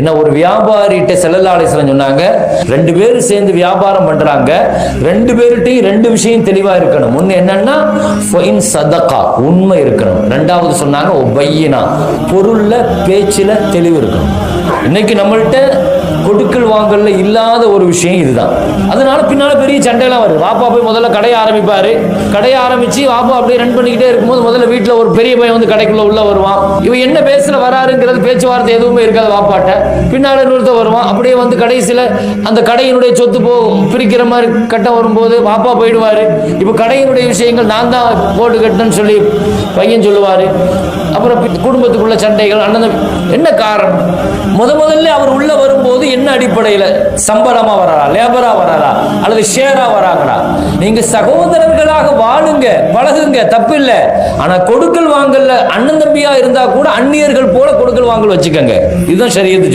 என்ன ஒரு வியாபாரிகிட்ட செல்லல்லாலேசன் சொன்னாங்க ரெண்டு பேரும் சேர்ந்து வியாபாரம் பண்றாங்க ரெண்டு பேருகிட்டையும் ரெண்டு விஷயம் தெளிவா இருக்கணும். ஒண்ணு என்னன்னா ஃபைன் உண்மை இருக்கணும். ரெண்டாவது சொன்னாங்க ஒபையினா பொருள்ல பேச்சுல தெளிவு இருக்கணும். இன்னைக்கு நம்மள்ட்ட கொடுக்கல் வாங்கல்ல இல்லாத ஒரு விஷயம் இதுதான். அதனால பின்னால பெரிய சண்டையெல்லாம் வருது. வாப்பா போய் முதல்ல கடையை ஆரம்பிப்பாரு. கடையை ஆரம்பிச்சு வாப்பா அப்படியே ரன் பண்ணிக்கிட்டே இருக்கும்போது முதல்ல வீட்டில் ஒரு பெரிய பையன் வந்து கடைக்குள்ள உள்ள வருவான். இவன் என்ன பேசுற வராருங்கிறது பேச்சுவார்த்தை எதுவுமே இருக்காது வாப்பாட்ட. பின்னால இன்னொருத்த வருவான். அப்படியே வந்து கடைசியில அந்த கடையினுடைய சொத்து போ பிரிக்கிற மாதிரி கட்டம் வரும்போது வாப்பா போயிடுவாரு. இப்போ கடையினுடைய விஷயங்கள் நான் தான் போட்டு கட்டணும்னு சொல்லி பையன் சொல்லுவாரு. அப்புறம் குடும்பத்துக்குள்ள சண்டைகள் அண்ணன் என்ன காரணம்? முத முதல்ல அவர் உள்ள வரும்போது என்ன அடிப்படையில் சம்பளமா வரலாம் லேபரா வரலாம் அல்லது ஷேரா வராங்களா? நீங்க சகோதரர்களாக வாழுங்க பழகுங்க தப்பு இல்ல ஆனா கொடுக்கல் வாங்கல அண்ணன் தம்பியா இருந்தா கூட அந்நியர்கள் போல கொடுக்கல் வாங்கல் வச்சுக்கோங்க. இதுதான் சரியத்து